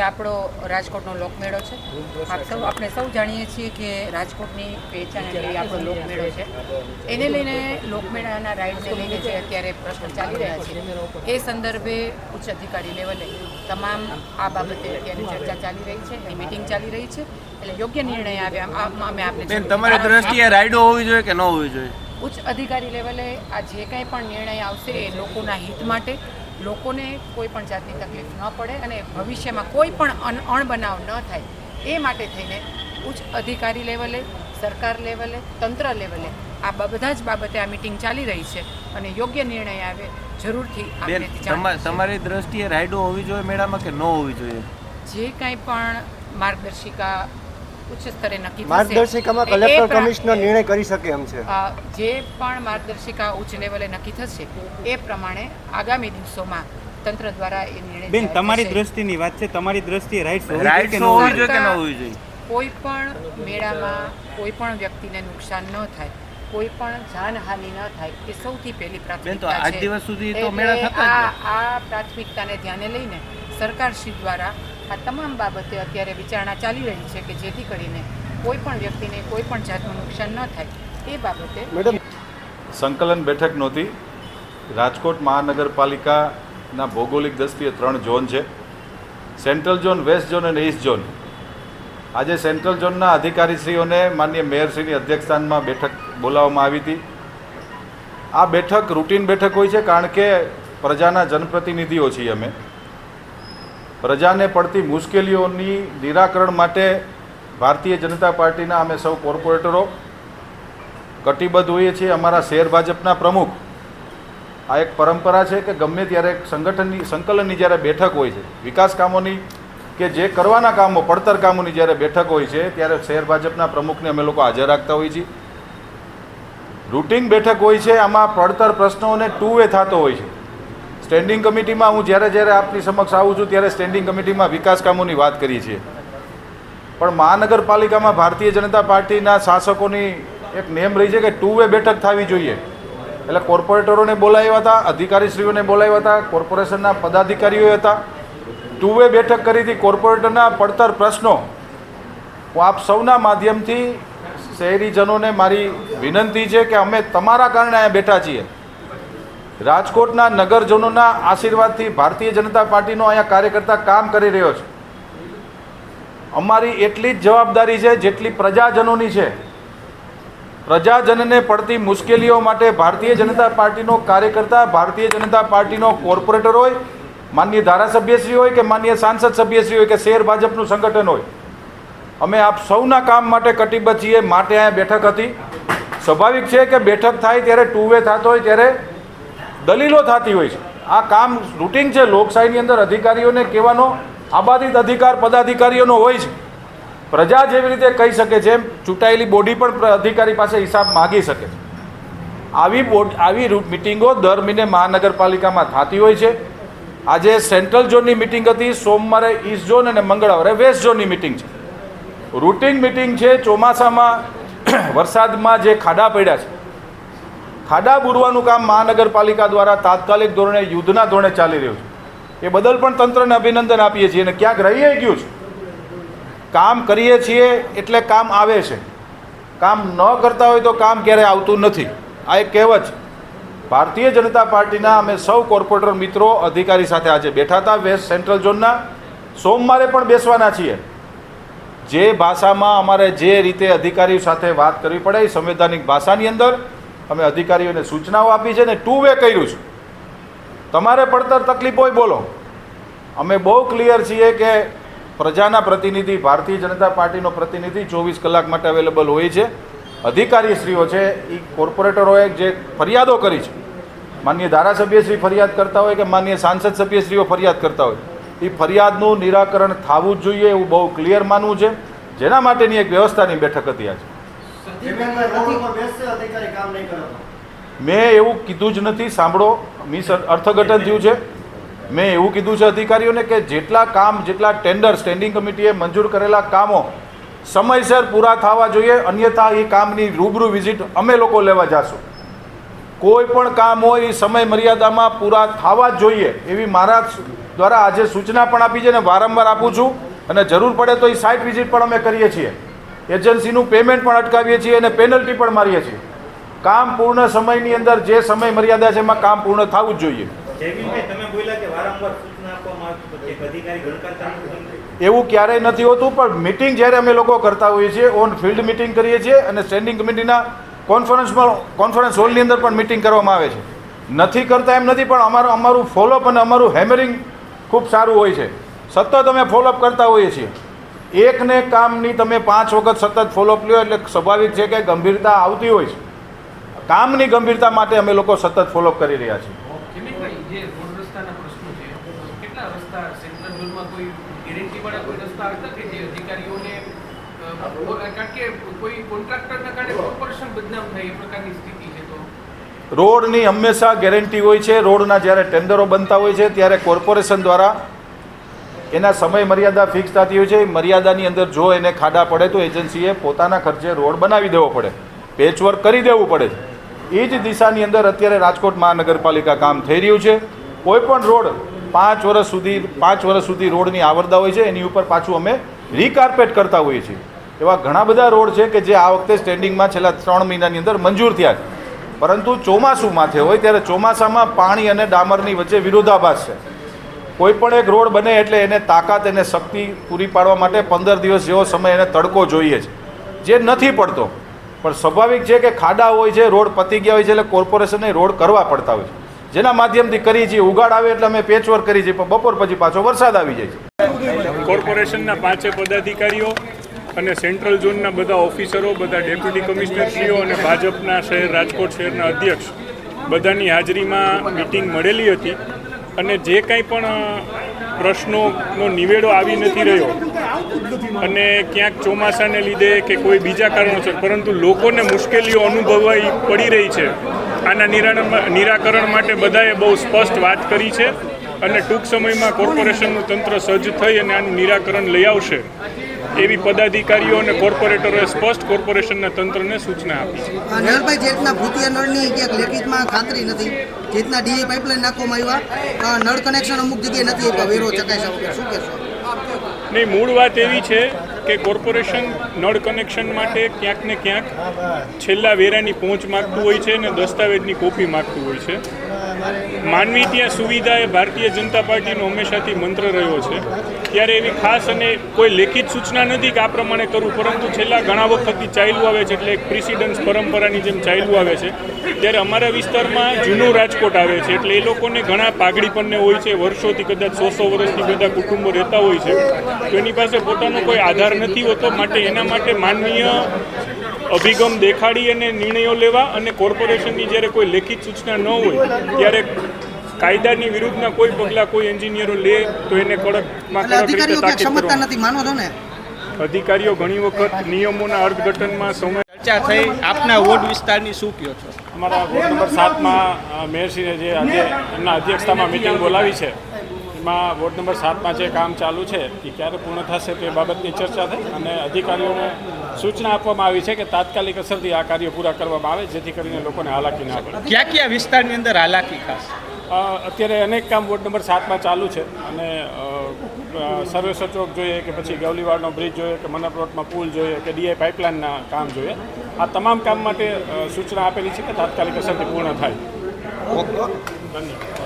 આપણો રાજકોટનો લોકમેળો છે. આપ સૌ આપણે સૌ જાણીએ છીએ કે રાજકોટની પહેચાન એટલે આપણો લોકમેળો છે. એને લઈને લોકમેળાના રાઇડને લઈને જે અત્યારે પ્રશ્ન ચાલી રહ્યા છે એ સંદર્ભે ઉચ્ચ અધિકારી લેવલે તમામ આ બાબતે અત્યારે ચર્ચા ચાલી રહી છે એની મિટિંગ ચાલી રહી છે એટલે યોગ્ય નિર્ણય આમ અમે બેન તમારી દ્રષ્ટિએ રાઇડો હોવી જોઈએ કે ન હોવી જોઈએ? ઉચ્ચ અધિકારી લેવલે આ જે કાંઈ પણ નિર્ણય આવશે એ લોકોના હિત માટે લોકોને કોઈ પણ જાતની તકલીફ ન પડે અને ભવિષ્યમાં કોઈ પણ અણબનાવ ન થાય. એ માટે થઈને ઉચ્ચ અધિકારી લેવલે સરકાર લેવલે તંત્ર લેવલે આ બધા જ બાબતે આ મિટિંગ ચાલી રહી છે અને યોગ્ય નિર્ણય આવે જરૂરથી તમારી દ્રષ્ટિએ રાયડો હોવી જોઈએ મેળામાં કે ન હોવી જોઈએ? જે કાંઈ પણ માર્ગદર્શિકા ઉચ્ચ સ્તરે નક્કી થશે. માર્ગદર્શિકામાં કલેક્ટર કમિશનર નિર્ણય કરી શકે એમ છે. જે પણ માર્ગદર્શિકા ઉચ્ચ લેવલે નક્કી થશે એ પ્રમાણે આગામી દિવસોમાં તંત્ર દ્વારા એ નિર્ણય બેન તમારી. દ્રષ્ટિની વાત છે તમારી દ્રષ્ટિએ રાઈટ હોવી જોઈએ કે ન હોવી જોઈએ કે ન સરકાર- હોવી જોઈએ? કોઈ પણ મેળામાં કોઈ પણ વ્યક્તિને નુકસાન ન થાય કોઈ પણ જાનહાનિ ન થાય એ સૌથી પહેલી પ્રાથમિકતા આજ છે. દિવસ સુધી તો મેળા થતા આ આ પ્રાથમિકતાને ધ્યાને લઈને સરકારશ્રી દ્વારા આ તમામ બાબતે અત્યારે વિચારણા ચાલી રહી છે કે જેથી કરીને કોઈ પણ વ્યક્તિને કોઈ પણ જાતનું નુકસાન ન થાય એ બાબતે મેડમ. સંકલન બેઠક નહોતી રાજકોટ મહાનગરપાલિકાના ભૌગોલિક દ્રષ્ટિએ ત્રણ ઝોન છે. સેન્ટ્રલ ઝોન વેસ્ટ ઝોન અને ઈસ્ટ ઝોન. આજે સેન્ટ્રલ ઝોનના અધિકારીશ્રીઓને માન્ય મેયરશ્રીની અધ્યક્ષસ્થાનમાં બેઠક બોલાવવામાં આવી હતી. આ બેઠક રૂટીન બેઠક હોય છે કારણ કે પ્રજાના જનપ્રતિનિધિઓ છીએ અમે. પ્રજાને પડતી મુશ્કેલીઓની નિરાકરણ માટે ભારતીય જનતા પાર્ટીના અમે સૌ કોર્પોરેટરો કટિબદ્ધ હોઈએ છીએ. અમારા શહેર ભાજપના પ્રમુખ. આ એક પરંપરા છે કે ગમે ત્યારે સંગઠનની, સંકલનની જ્યારે બેઠક હોય છે, વિકાસ કામોની કે જે કરવાના કામો, પડતર કામોની જ્યારે બેઠક હોય છે, ત્યારે શહેર ભાજપના પ્રમુખને અમે લોકો હાજર રાખતા હોઈએ છીએ. રૂટિન બેઠક હોય છે, આમાં પડતર પ્રશ્નોને ટુ વે થતો હોય છે. સ્ટેન્ડિંગ કમિટીમાં હું જ્યારે જ્યારે આપની સમક્ષ આવું છું ત્યારે સ્ટેન્ડિંગ કમિટીમાં વિકાસ કામોની વાત કરીએ છીએ પણ મહાનગરપાલિકામાં ભારતીય જનતા પાર્ટીના શાસકોની એક નેમ રહી છે કે ટુ વે બેઠક થવી જોઈએ. એટલે કોર્પોરેટરોને બોલાવ્યા હતા, અધિકારીશ્રીઓને બોલાવ્યા હતા, કોર્પોરેશનના પદાધિકારીઓ હતા. ટુ વે બેઠક કરી હતી, કોર્પોરેટરના પડતર પ્રશ્નો. હું આપ સૌના માધ્યમથી શહેરીજનોને મારી વિનંતી છે કે અમે તમારા કારણે અહીંયા બેઠા છીએ. રાજકોટના નગરજનોના આશીર્વાદથી ભારતીય જનતા પાર્ટીનો અહીંયા કાર્યકર્તા કામ કરી રહ્યો છે. અમારી એટલી જ જવાબદારી છે જેટલી પ્રજાજનોની છે. પ્રજાજનને પડતી મુશ્કેલીઓ માટે ભારતીય જનતા પાર્ટીનો કાર્યકર્તા, ભારતીય જનતા પાર્ટીનો કોર્પોરેટર હોય માન્ય ધારાસભ્યશ્રી હોય કે માન્ય સાંસદ સભ્યશ્રી હોય કે શેર ભાજપનું સંગઠન હોય. અમે આપ સૌના કામ માટે કટિબદ્ધ છીએ, માટે અહીંયા બેઠક હતી. સ્વાભાવિક છે કે બેઠક થાય ત્યારે ટુ વે થતો હોય ત્યારે દલીલો થતી હોય છે. આ કામ રૂટિન છે. લોકશાહીની અંદર અધિકારીઓને કહેવાનો આબાદિત અધિકાર પદાધિકારીઓનો હોય છે. પ્રજા જેવી રીતે કહી શકે છે એમ, ચૂંટાયેલી બોડી પણ અધિકારી પાસે હિસાબ માગી શકે છે. આવી બોડ આવી મિટિંગો દર મહિને મહાનગરપાલિકામાં થતી હોય છે. આજે સેન્ટ્રલ ઝોનની મિટિંગ હતી. સોમવારે ઈસ્ટ ઝોન અને મંગળવારે વેસ્ટ ઝોનની મિટિંગ છે. રૂટિન મિટિંગ છે. ચોમાસામાં, વરસાદમાં જે ખાડા પડ્યા છે ખાડા બુરવાનું કામ મહાનગરપાલિકા દ્વારા તાત્કાલિક ધોરણે યુદ્ધના ધોરણે ચાલી રહ્યું છે. એ બદલ પણ તંત્રને અભિનંદન આપીએ છીએ અને ક્યાંક રહીએ ગયું છે? કામ કરીએ છીએ એટલે કામ આવે છે. કામ ન કરતા હોય તો કામ ક્યારેય આવતું નથી. આ એક કહેવત ભારતીય જનતા પાર્ટીના અમે સૌ કોર્પોરેટર મિત્રો અધિકારી સાથે આજે બેઠા હતા વેસ્ટ સેન્ટ્રલ ઝોનના. સોમવારે પણ બેસવાના છીએ. જે ભાષામાં અમારે જે રીતે અધિકારીઓ સાથે વાત કરવી પડે એ સંવૈધાનિક ભાષાની અંદર અમે અધિકારીઓને સૂચનાઓ આપી છે ને ટુ વે કર્યું છે. તમારે પડતર તકલીફ હોય બોલો. અમે બહુ ક્લિયર છીએ કે પ્રજાના પ્રતિનિધિ, ભારતીય જનતા પાર્ટીનો પ્રતિનિધિ ચોવીસ કલાક માટે અવેલેબલ હોય છે. અધિકારીશ્રીઓ છે એ કોર્પોરેટરોએ જે ફરિયાદો કરી છે. માન્ય ધારાસભ્યશ્રી ફરિયાદ કરતા હોય કે માન્ય સાંસદ સભ્યશ્રીઓ ફરિયાદ કરતા હોય. એ ફરિયાદનું નિરાકરણ થવું જ જોઈએ એવું બહુ ક્લિયર માનવું છે. જેના માટેની એક વ્યવસ્થાની બેઠક હતી આજે. મેં એવું કીધું જ નથી સાંભળો મિસ અર્થઘટન થયું છે. મેં એવું કીધું છે અધિકારીઓને કે જેટલા કામ જેટલા ટેન્ડર સ્ટેન્ડિંગ કમિટીએ મંજૂર કરેલા કામો સમયસર પૂરા થવા જોઈએ અન્યથા એ કામની રૂબરૂ વિઝિટ અમે લોકો લેવા જશું. કોઈ પણ કામ હોય એ સમય મર્યાદામાં પૂરા થવા જ જોઈએ એવી મારા દ્વારા આજે સૂચના પણ આપી છે અને વારંવાર આપું છું. અને જરૂર પડે તો એ સાઇટ વિઝિટ પણ અમે કરીએ છીએ. એજન્સીનું પેમેન્ટ પણ અટકાવીએ છીએ અને પેનલ્ટી પણ મારીએ છીએ. કામ પૂર્ણ સમયની અંદર જે સમય મર્યાદા છે એમાં કામ પૂર્ણ થવું જ જોઈએ. એવું ક્યારેય નથી હોતું પણ મિટિંગ જ્યારે અમે લોકો કરતા હોઈએ છીએ ઓન ફિલ્ડ મિટિંગ કરીએ છીએ અને સ્ટેન્ડિંગ કમિટીના કોન્ફરન્સમાં કોન્ફરન્સ હોલની અંદર પણ મિટિંગ કરવામાં આવે છે. નથી કરતા એમ નથી પણ અમારું અમારું ફોલોઅપ અને અમારું હેમરિંગ ખૂબ સારું હોય છે. સતત અમે ફોલોઅપ કરતા હોઈએ છીએ. એકને કામની તમે પાંચ વખત સતત ફોલોઅપ લ્યો એટલે સ્વાભાવિક છે કે ગંભીરતા આવતી હોય છે. કામની ગંભીરતા માટે અમે લોકો સતત ફોલોઅપ કરી રહ્યા છીએ. રોડની હંમેશા ગેરંટી હોય છે. રોડના જ્યારે ટેન્ડરો બનતા હોય છે ત્યારે કોર્પોરેશન દ્વારા એના સમય મર્યાદા ફિક્સ થતી હોય છે. મર્યાદાની અંદર જો એને ખાડા પડે તો એજન્સીએ પોતાના ખર્ચે રોડ બનાવી દેવો પડે. પેચવર્ક કરી દેવું પડે એ જ દિશાની અંદર અત્યારે રાજકોટ મહાનગરપાલિકા કામ થઈ રહ્યું છે. કોઈ પણ રોડ પાંચ વર્ષ સુધી, પાંચ વર્ષ સુધી રોડની આવરદા હોય છે. એની ઉપર પાછું અમે રીકાર્પેટ કરતા હોઈએ છીએ. એવા ઘણા બધા રોડ છે કે જે આ વખતે સ્ટેન્ડિંગમાં છેલ્લા ત્રણ મહિનાની અંદર મંજૂર થયા છે. પરંતુ ચોમાસું માથે હોય ત્યારે ચોમાસામાં પાણી અને ડામરની વચ્ચે વિરોધાભાસ છે. કોઈ પણ એક રોડ બને એટલે એને તાકાત એને શક્તિ પૂરી પાડવા માટે પંદર દિવસ જેવો સમય એને તડકો જોઈએ છે. જે નથી પડતો. પણ સ્વાભાવિક છે કે ખાડા હોય છે, રોડ પતી ગયા હોય છે એટલે કોર્પોરેશનને રોડ કરવા પડતા હોય છે. જેના માધ્યમથી કરીએ છીએ ઉગાડ આવે એટલે અમે પેચવર્ક કરીએ છીએ પણ બપોર પછી પાછો વરસાદ આવી જાય છે. કોર્પોરેશનના પાંચે પદાધિકારીઓ અને સેન્ટ્રલ ઝોનના બધા ઓફિસરો, બધા ડેપ્યુટી કમિશનરશ્રીઓ અને ભાજપના શહેર રાજકોટ શહેરના અધ્યક્ષ બધાની હાજરીમાં મિટિંગ મળેલી હતી. અને જે કંઈ પણ પ્રશ્નોનો નિવેડો આવી નથી રહ્યો અને ક્યાંક ચોમાસાને લીધે કે કોઈ બીજા કારણોસર, પરંતુ લોકોને મુશ્કેલીઓ અનુભવાઈ પડી રહી છે. આના નિરાકરણ નિરાકરણ માટે બધાએ બહુ સ્પષ્ટ વાત કરી છે અને ટૂંક સમયમાં કોર્પોરેશનનું તંત્ર સજ્જ થઈ અને આનું નિરાકરણ લઈ આવશે. એવી પદાધિકારીઓ અને કોર્પોરેટરોએ સ્પષ્ટ કોર્પોરેશનના તંત્રને સૂચના આપી છે. નળભાઈ જે રીતના ભૂતિયા નળની ક્યાંક લેખિતમાં ખાતરી નથી જે રીતના ડીએ પાઇપલાઇન નાખવામાં આવ્યા નળ કનેક્શન અમુક જગ્યાએ નથી આપ્યા વેરો ચકાઈ શકે શું કહેશો? નહીં મૂળ વાત એવી છે કે કોર્પોરેશન નળ કનેક્શન માટે ક્યાંક ને ક્યાંક છેલ્લા વેરાની પહોંચ માગતું હોય છે અને દસ્તાવેજની કોપી માગતું હોય છે. માનવી ત્યાં સુવિધા એ ભારતીય જનતા પાર્ટીનો હંમેશાથી મંત્ર રહ્યો છે. ત્યારે એવી ખાસ અને કોઈ લેખિત સૂચના નથી કે આ પ્રમાણે કરવું, પરંતુ છેલ્લા ઘણા વખતથી ચાલ્યું આવે છે, એટલે એક પ્રિસિડન્સ પરંપરાની જેમ ચાલ્યું આવે છે. ત્યારે અમારા વિસ્તારમાં જૂનું રાજકોટ આવે છે, એટલે એ લોકોને ઘણા પાઘડી પન્ને હોય છે, વર્ષોથી કદાચ સો સો વર્ષથી બધા કુટુંબો રહેતા હોય છે. તો એની પાસે પોતાનો કોઈ આધાર નથી હોતો, માટે એના માટે માનવીય અભિગમ દેખાડી અને નિર્ણયો લેવા અને કોર્પોરેશનની જ્યારે કોઈ લેખિત સૂચના ન હોય ત્યારે કાયદાની વિરુદ્ધના કોઈ પગલાં કોઈ એન્જિનિયરો લે તો એને કડકમાં કડક રીતે અધિકારીઓ તાકીદ સમજતા કરવા નથી માનો છો ને? અધિકારીઓ ઘણી વખત નિયમોના અર્થઘટનમાં સમય ચર્ચા થઈ. આપના વોર્ડ વિસ્તારની શું કયો છો? અમારા વોર્ડ નંબર સાતમાં મેયરશ્રીએ જે આજે એમના અધ્યક્ષતામાં મિટિંગ બોલાવી છે એમાં વોર્ડ નંબર સાતમાં જે કામ ચાલુ છે એ ક્યારે પૂર્ણ થશે તે બાબતની ચર્ચા થઈ અને અધિકારીઓને સૂચના આપવામાં આવી છે કે તાત્કાલિક અસરથી આ કાર્યો પૂરા કરવામાં આવે જેથી કરીને લોકોને હાલાકી ના પડે. કયા કયા વિસ્તારની અંદર હાલાકી ખાસ? અત્યારે અનેક કામ વોર્ડ નંબર સાતમાં ચાલુ છે અને અ, ચોક જોઈએ કે પછી ગવલીવાડનો બ્રિજ જોઈએ કે મનપરોટમાં પુલ જોઈએ કે ડીઆઈ પાઇપલાઇનના કામ જોઈએ આ તમામ કામ માટે સૂચના આપેલી છે કે તાત્કાલિક અસરથી પૂર્ણ થાય. ધન્યવાદ.